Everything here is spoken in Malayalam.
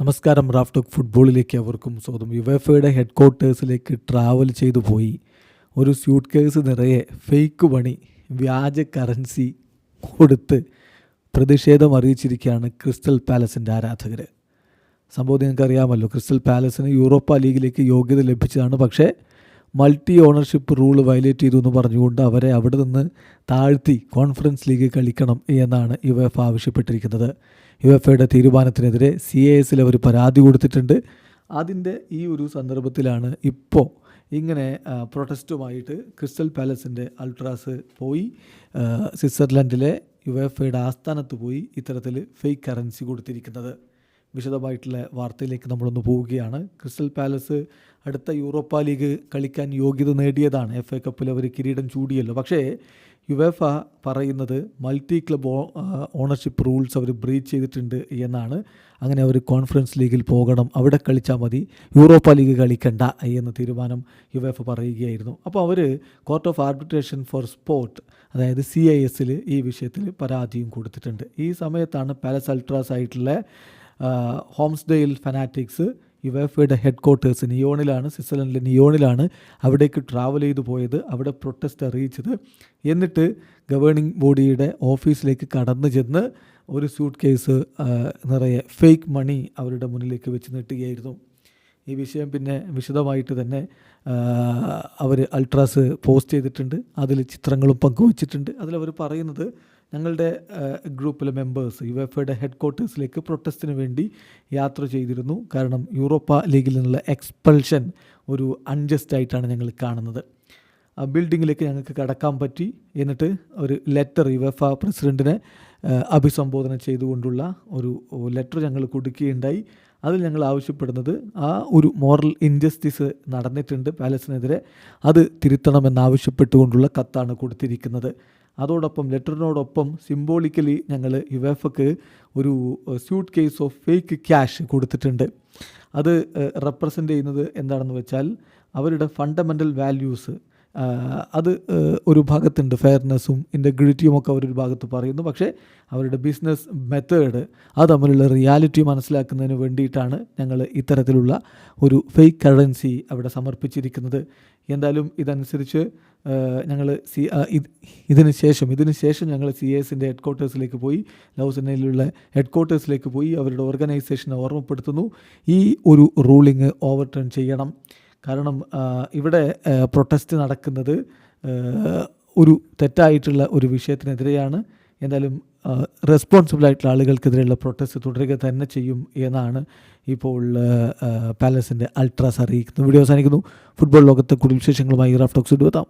നമസ്കാരം റാഫ്റ്റോക്ക് ഫുട്ബോളിലേക്ക് അവർക്കും സ്വാഗതം. യുവേഫയുടെ ഹെഡ് ക്വാർട്ടേഴ്സിലേക്ക് ട്രാവൽ ചെയ്തു പോയി. ഒരു സ്യൂട്ട് കേസ് നിറയെ ഫേക്ക് പണി വ്യാജ കറൻസി കൊടുത്ത് പ്രതിഷേധം അറിയിച്ചിരിക്കുകയാണ് ക്രിസ്റ്റൽ പാലസിന്റെ ആരാധകർ. സംഭവം നിങ്ങൾക്കറിയാമല്ലോ ക്രിസ്റ്റൽ പാലസിന് യൂറോപ്പ ലീഗിലേക്ക് യോഗ്യത ലഭിച്ചതാണ്. പക്ഷേ മൾട്ടി ഓണർഷിപ്പ് റൂൾ വയലേറ്റ് ചെയ്തു എന്ന് പറഞ്ഞുകൊണ്ട് അവരെ അവിടെ നിന്ന് താഴ്ത്തി കോൺഫറൻസ് ലീഗ് കളിക്കണം എന്നാണ് യു എഫ് ആവശ്യപ്പെട്ടിരിക്കുന്നത്. യു എഫ് എയുടെ തീരുമാനത്തിനെതിരെ സി എ എസിൽ അവർ പരാതി കൊടുത്തിട്ടുണ്ട്. അതിന്റെ ഈ ഒരു സന്ദർഭത്തിലാണ് ഇപ്പോൾ ഇങ്ങനെ പ്രൊട്ടസ്റ്റുമായിട്ട് ക്രിസ്റ്റൽ പാലസിന്റെ അൾട്രാസ് പോയി സ്വിറ്റ്സർലൻഡിലെ യു എഫ് എയുടെ ആസ്ഥാനത്ത് പോയി ഇത്തരത്തിൽ ഫേക്ക് കറൻസി കൊടുത്തിരിക്കുന്നത്. വിശദമായിട്ടുള്ള വാർത്തയിലേക്ക് നമ്മളൊന്ന് പോവുകയാണ്. ക്രിസ്റ്റൽ പാലസ് അടുത്ത യൂറോപ്പ ലീഗ് കളിക്കാൻ യോഗ്യത നേടിയതാണ്. എഫ് എ കപ്പിൽ അവർ കിരീടം ചൂടിയല്ലോ. പക്ഷേ യുവേഫ പറയുന്നത് മൾട്ടി ക്ലബ് ഓണർഷിപ്പ് റൂൾസ് അവർ ബ്രീച്ച് ചെയ്തിട്ടുണ്ട് എന്നാണ്. അങ്ങനെ അവർ കോൺഫറൻസ് ലീഗിൽ പോകണം. അവിടെ കളിച്ചാൽ മതി. യൂറോപ്പ ലീഗ് കളിക്കണ്ട എന്ന തീരുമാനം യുവേഫ പറയുകയായിരുന്നു. അപ്പോൾ അവർ court of arbitration for sport അതായത് സി ഐ എസിൽ ഈ വിഷയത്തിൽ പരാതിയും കൊടുത്തിട്ടുണ്ട്. ഈ സമയത്താണ് പാലസ് അൾട്രാസ് ആയിട്ടുള്ള ഹോംസ്ഡെയിൽ ഫനാറ്റിക്സ് യു എഫ് എയുടെ ഹെഡ് ക്വാർട്ടേഴ്സ് നിയോണിലാണ് സ്വിറ്റ്സർലൻഡിലെ നിയോണിലാണ് അവിടേക്ക് ട്രാവൽ ചെയ്തു പോയത് അവിടെ പ്രൊട്ടസ്റ്റ് അറിയിച്ചത്. എന്നിട്ട് ഗവേണിംഗ് ബോഡിയുടെ ഓഫീസിലേക്ക് കടന്നു ചെന്ന് ഒരു സ്യൂട്ട് കേസ് നിറയെ ഫേക്ക് മണി അവരുടെ മുന്നിലേക്ക് വെച്ച് നീട്ടുകയായിരുന്നു. ഈ വിഷയം പിന്നെ വിശദമായിട്ട് തന്നെ അവർ അൾട്രാസ് പോസ്റ്റ് ചെയ്തിട്ടുണ്ട്. അതിൽ ചിത്രങ്ങളും പങ്കുവച്ചിട്ടുണ്ട്. അതിലവർ പറയുന്നത് ഞങ്ങളുടെ ഗ്രൂപ്പിലെ മെമ്പേഴ്സ് യു എഫ് എയുടെ ഹെഡ് ക്വാർട്ടേഴ്സിലേക്ക് പ്രൊട്ടസ്റ്റിന് വേണ്ടി യാത്ര ചെയ്തിരുന്നു. കാരണം യൂറോപ്പ ലീഗിൽ നിന്നുള്ള എക്സ്പൾഷൻ ഒരു അൺജസ്റ്റ് ആയിട്ടാണ് ഞങ്ങൾ കാണുന്നത്. ആ ബിൽഡിങ്ങിലേക്ക് ഞങ്ങൾക്ക് കടക്കാൻ പറ്റി. എന്നിട്ട് ഒരു ലെറ്റർ യു എഫ് പ്രസിഡന്റിനെ അഭിസംബോധന ചെയ്തുകൊണ്ടുള്ള ഒരു ലെറ്റർ ഞങ്ങൾ കൊടുക്കുകയുണ്ടായി. അതിൽ ഞങ്ങൾ ആവശ്യപ്പെടുന്നത് ആ ഒരു മോറൽ ഇൻജസ്റ്റിസ് നടന്നിട്ടുണ്ട് പാലസിനെതിരെ അത് തിരുത്തണമെന്നാവശ്യപ്പെട്ടുകൊണ്ടുള്ള കത്താണ് കൊടുത്തിരിക്കുന്നത്. അതോടൊപ്പം ലെറ്ററിനോടൊപ്പം സിംബോളിക്കലി ഞങ്ങൾ യുവേഫക്ക് ഒരു suitcase of fake cash കൊടുത്തിട്ടുണ്ട്. അത് റെപ്രസെന്റ് ചെയ്യുന്നത് എന്താണെന്ന് വെച്ചാൽ അവരുടെ ഫണ്ടമെന്റൽ വാല്യൂസ് അത് ഒരു ഭാഗത്തുണ്ട് ഫെയർനെസ്സും ഇന്റഗ്രിറ്റിയും ഒക്കെ അവരൊരു ഭാഗത്ത് പറയുന്നു. പക്ഷേ അവരുടെ ബിസിനസ് മെത്തേഡ് അത് തമ്മിലുള്ള റിയാലിറ്റി മനസ്സിലാക്കുന്നതിന് വേണ്ടിയിട്ടാണ് ഞങ്ങൾ ഇത്തരത്തിലുള്ള ഒരു ഫേക്ക് കറൻസി അവിടെ സമർപ്പിച്ചിരിക്കുന്നത്. എന്തായാലും ഇതനുസരിച്ച് ഞങ്ങൾ സി ഇതിന് ശേഷം ഇതിന് ശേഷം ഞങ്ങൾ സി എസിന്റെ ഹെഡ് ക്വാർട്ടേഴ്സിലേക്ക് പോയി ലൗസനയിലുള്ള ഹെഡ് ക്വാർട്ടേഴ്സിലേക്ക് പോയി അവരുടെ ഓർഗനൈസേഷനെ ഓർമ്മപ്പെടുത്തുന്നു. ഈ ഒരു റൂളിങ് ഓവർടേൺ ചെയ്യണം. കാരണം ഇവിടെ പ്രൊട്ടസ്റ്റ് നടക്കുന്നത് ഒരു തെറ്റായിട്ടുള്ള ഒരു വിഷയത്തിനെതിരെയാണ്. എന്തായാലും റെസ്പോൺസിബിൾ ആയിട്ടുള്ള ആളുകൾക്കെതിരെയുള്ള പ്രൊട്ടസ്റ്റ് തുടരുക തന്നെ ചെയ്യും എന്നാണ് ഇപ്പോൾ പാലസിന്റെ അൾട്രാസ് അറിയിക്കുന്നത്. വീഡിയോ അവസാനിക്കുന്നു. ഫുട്ബോൾ ലോകത്തെ കൂടുതൽ വിശേഷങ്ങളുമായി റാഫ്റ്റോക്സ് ഇടുവെത്താം